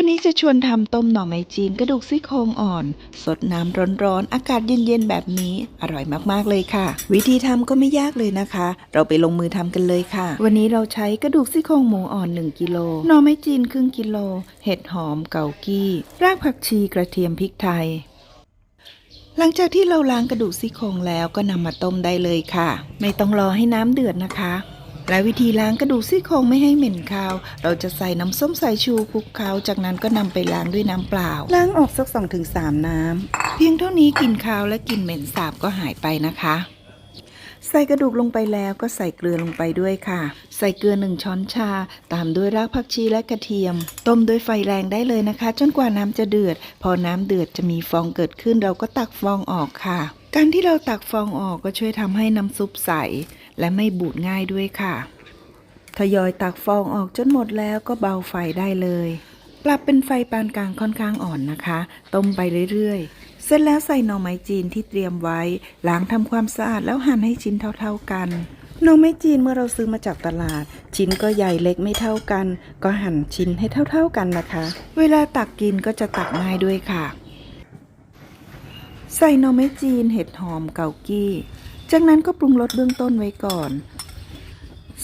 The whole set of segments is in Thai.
วันนี้จะชวนทำต้มหน่อไม้จีนกระดูกซี่โครงอ่อน สดน้ำร้อนๆ อากาศเย็นๆ แบบนี้ อร่อยมากๆเลยค่ะ วิธีทำก็ไม่ยากเลยนะคะ เราไปลงมือทำกันเลยค่ะ วันนี้เราใช้กระดูกซี่โครงหมูอ่อน 1 กิโลหน่อไม้จีนครึ่งกิโล เห็ดหอมเกากี้ รากผักชีกระเทียมพริกไทย หลังจากที่เราล้างกระดูกซี่โครงแล้วก็นำมาต้มได้เลยค่ะ ไม่ต้องรอให้น้ำเดือดนะคะ และวิธีล้างกระดูกซี่โครงไม่ให้เหม็นคาว เราจะใส่น้ำส้มสายชูคลุกเคล้าจากนั้นก็นำไปล้างด้วยน้ำเปล่า ล้างออกสักสองถึงสามน้ำ เพียงเท่านี้กลิ่นคาวและกลิ่นเหม็นสาบก็หายไปนะคะใส่กระดูกลงไปแล้วก็ใส่เกลือลงไปด้วยค่ะ ใส่เกลือหนึ่งช้อนชา ตามด้วยรากผักชีและกระเทียม ต้มด้วยไฟแรงได้เลยนะคะ จนกว่าน้ำจะเดือด พอน้ำเดือดจะมีฟองเกิดขึ้นเราก็ตักฟองออกค่ะการที่เราตักฟองออกก็ช่วยทำให้น้ำซุปใส และไม่บูดง่ายด้วยค่ะ ทยอยตักฟองออกจนหมดแล้วก็เบาไฟได้เลย ปรับเป็นไฟปานกลางค่อนข้างอ่อนนะคะ ต้มไปเรื่อยๆ เสร็จแล้วใส่หน่อไม้จีนที่เตรียมไว้ ล้างทำความสะอาดแล้วหั่นให้ชิ้นเท่าๆกันหน่อไม้จีนเมื่อเราซื้อมาจากตลาด ชิ้นก็ใหญ่เล็กไม่เท่ากัน ก็หั่นชิ้นให้เท่าๆกันนะคะ เวลาตักกินก็จะตักง่ายด้วยค่ะ ใส่หน่อไม้จีนเห็ดหอมเกากี้ จากนั้นก็ปรุงรสเบื้องต้นไว้ก่อน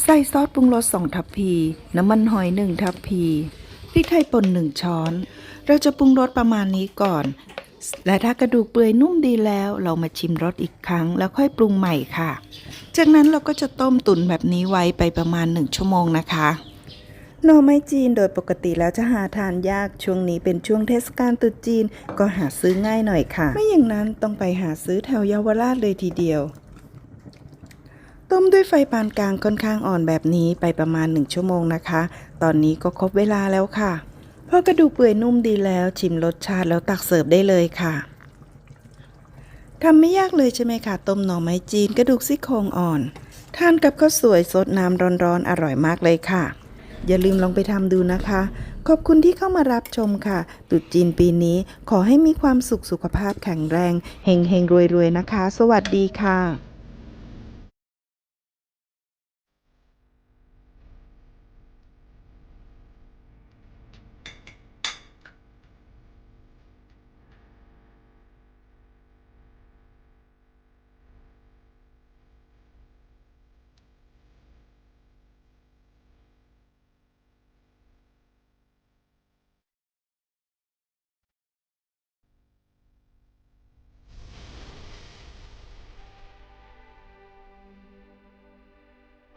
ใส่ซอสปรุงรสสองทัพพี น้ำมันหอยหนึ่งทัพพีพริกไทยป่นหนึ่งช้อน เราจะปรุงรสประมาณนี้ก่อน และถ้ากระดูกเปื่อยนุ่มดีแล้วเรามาชิมรสอีกครั้ง แล้วค่อยปรุงใหม่ค่ะ จากนั้นเราก็จะต้มตุ๋นแบบนี้ไว้ไปประมาณหนึ่งชั่วโมงนะคะ หน่อไม้จีนโดยปกติแล้วจะหาทานยากช่วงนี้เป็นช่วงเทศกาลตรุษจีนก็หาซื้อง่ายหน่อยค่ะ ไม่อย่างนั้นต้องไปหาซื้อแถวเยาวราชเลยทีเดียว ต้มด้วยไฟปานกลางค่อนข้างอ่อนแบบนี้ไปประมาณ 1 ชั่วโมงนะคะ ตอนนี้ก็ครบเวลาแล้วค่ะพอกระดูกเปื่อยนุ่มดีแล้วชิมรสชาติแล้วตักเสิร์ฟได้เลยค่ะทำไม่ยากเลยใช่ไหมคะต้มหน่อไม้จีนกระดูกซี่โครงอ่อน ทานกับข้าวสวยสดน้ำร้อนๆอร่อยมากเลยค่ะ อย่าลืมลองไปทำดูนะคะ ขอบคุณที่เข้ามารับชมค่ะตุดจีนปีนี้ขอให้มีความสุขสุขภาพแข็งแรง เฮงเฮงรวยรวยนะคะ สวัสดีค่ะ